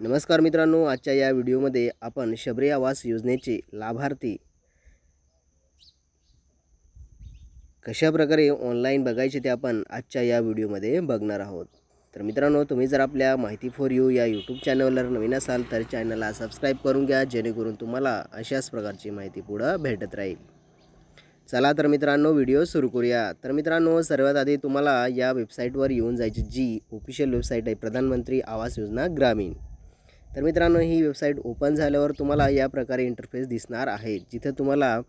नमस्कार मित्रांनो आजच्या या व्हिडिओमध्ये आपण शबरी आवास योजनेचे लाभार्थी कशा प्रकारे ऑनलाईन बघायचे ते आपण आजच्या या व्हिडिओमध्ये बघणार आहोत. तर मित्रांनो तुम्ही जर आपल्या माहिती फॉर यू या यूट्यूब चॅनलवर नवीन असाल तर चॅनलला सबस्क्राईब करून घ्या जेणेकरून तुम्हाला अशाच प्रकारची माहिती पुढं भेटत राहील. चला तर मित्रांनो व्हिडिओ सुरू करूया. तर मित्रांनो सर्वात आधी तुम्हाला या वेबसाईटवर येऊन जायची जी ऑफिशियल वेबसाईट आहे प्रधानमंत्री आवास योजना ग्रामीण. तर मित्रांनो ही वेबसाईट ओपन झाल्यावर तुम्हाला या प्रकारे इंटरफेस दिसणार आहे जिथं तुम्हाला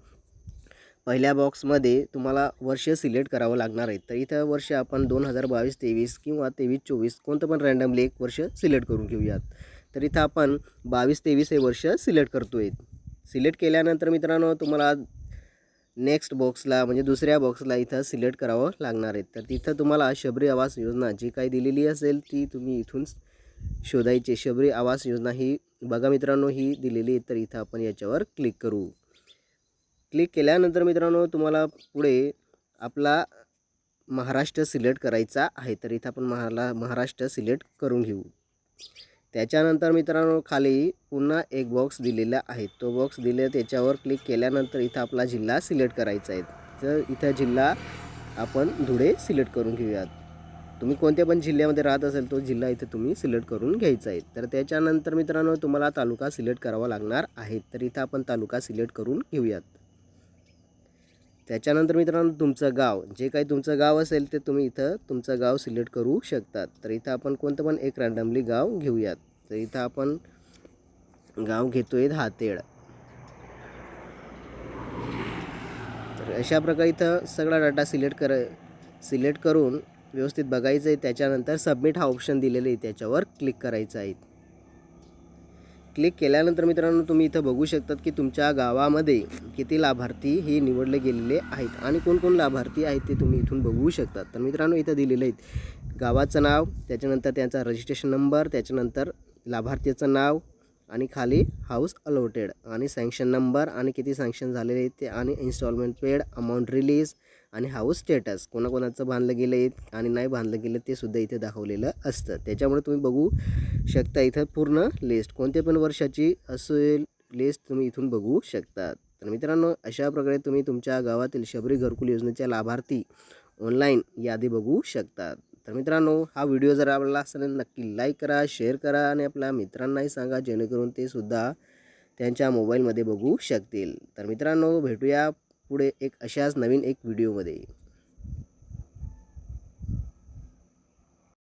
पहिल्या बॉक्समध्ये तुम्हाला वर्ष सिलेक्ट करावं लागणार आहे. तर इथं वर्ष आपण दोन हजार बावीस तेवीस किंवा तेवीस चोवीस कोणतं पण रँडमली एक वर्ष सिलेक्ट करून घेऊयात. तर इथं आपण बावीस तेवीस हे वर्ष सिलेक्ट करतो आहे सिलेक्ट केल्यानंतर मित्रांनो तुम्हाला नेक्स्ट बॉक्सला म्हणजे दुसऱ्या बॉक्सला इथं सिलेक्ट करावं लागणार आहे. तर तिथं तुम्हाला शबरी आवास योजना जी काही दिलेली असेल ती तुम्ही इथून शोधायचे. शबरी आवास योजना ही बघा मित्रांनो ही दिलेली आहे. तर इथं आपण याच्यावर क्लिक करू. क्लिक केल्यानंतर मित्रांनो तुम्हाला पुढे आपला महाराष्ट्र सिलेक्ट करायचा आहे. तर इथं आपण महारा महाराष्ट्र सिलेक्ट करून घेऊ. त्याच्यानंतर मित्रांनो खाली पुन्हा एक बॉक्स दिलेला आहे. तो बॉक्स दिले त्याच्यावर क्लिक केल्यानंतर इथं आपला जिल्हा सिलेक्ट करायचा आहे. तर इथं जिल्हा आपण धुळे सिलेक्ट करून घेऊयात. तुम्ही कोणत्या पण जिल्ह्यामध्ये राहत असेल तो जिल्हा इथं तुम्ही सिलेक्ट करून घ्यायचा आहे. तर त्याच्यानंतर मित्रांनो तुम्हाला तालुका सिलेक्ट करावा लागणार आहे. तर इथं आपण तालुका सिलेक्ट करून घेऊयात. त्याच्यानंतर मित्रांनो तुमचं गाव. जे काही तुमचं गाव असेल ते तुम्ही इथं तुमचं गाव सिलेक्ट करू शकतात. तर इथं आपण कोणतं पण एक रँडमली गाव घेऊयात. तर इथं आपण गाव घेतोय हातेड तर अशा प्रकारे इथं सगळा डाटा सिलेक्ट कर सिलेक्ट करून व्यवस्थित बघायचं आहे त्याच्यानंतर सबमिट हा ऑप्शन दिलेला आहे त्याच्यावर क्लिक करायचं आहे. क्लिक केल्यानंतर मित्रांनो तुम्ही इथं बघू शकतात की तुमच्या गावामध्ये किती लाभार्थी हे निवडले गेलेले आहेत आणि कोणकोण लाभार्थी आहेत ते तुम्ही इथून बघू शकतात. तर मित्रांनो इथं दिलेले आहेत गावाचं नाव त्याच्यानंतर त्यांचा रजिस्ट्रेशन नंबर त्याच्यानंतर लाभार्थीचं नाव आणि खाली हाऊस अलोटेड आणि सँक्शन नंबर आणि किती सँक्शन झालेले आहेत ते आणि इन्स्टॉलमेंट पेड अमाऊंट रिलीज आणि हाऊस स्टेटस हो कोणाकोणाचं बांधलं गेलं आहे आणि नाही बांधलं गेलं ते सुद्धा इथे दाखवलेलं असतं. त्याच्यामुळे तुम्ही बघू शकता इथं पूर्ण लिस्ट कोणत्या पण वर्षाची असेल लिस्ट तुम्ही इथून बघू शकता. तर मित्रांनो अशा प्रकारे तुम्ही तुमच्या गावातील शबरी घरकुल योजनेच्या लाभार्थी ऑनलाईन यादी बघू शकतात तर मित्रांनो हा व्हिडिओ जर आवडला असेल नक्की लाईक करा शेअर करा आणि आपल्या मित्रांनाही सांगा जेणेकरून ते सुद्धा त्यांच्या मोबाईलमध्ये बघू शकतील. तर मित्रांनो भेटूया पुढे एक अशाच नवीन एक व्हिडिओमध्ये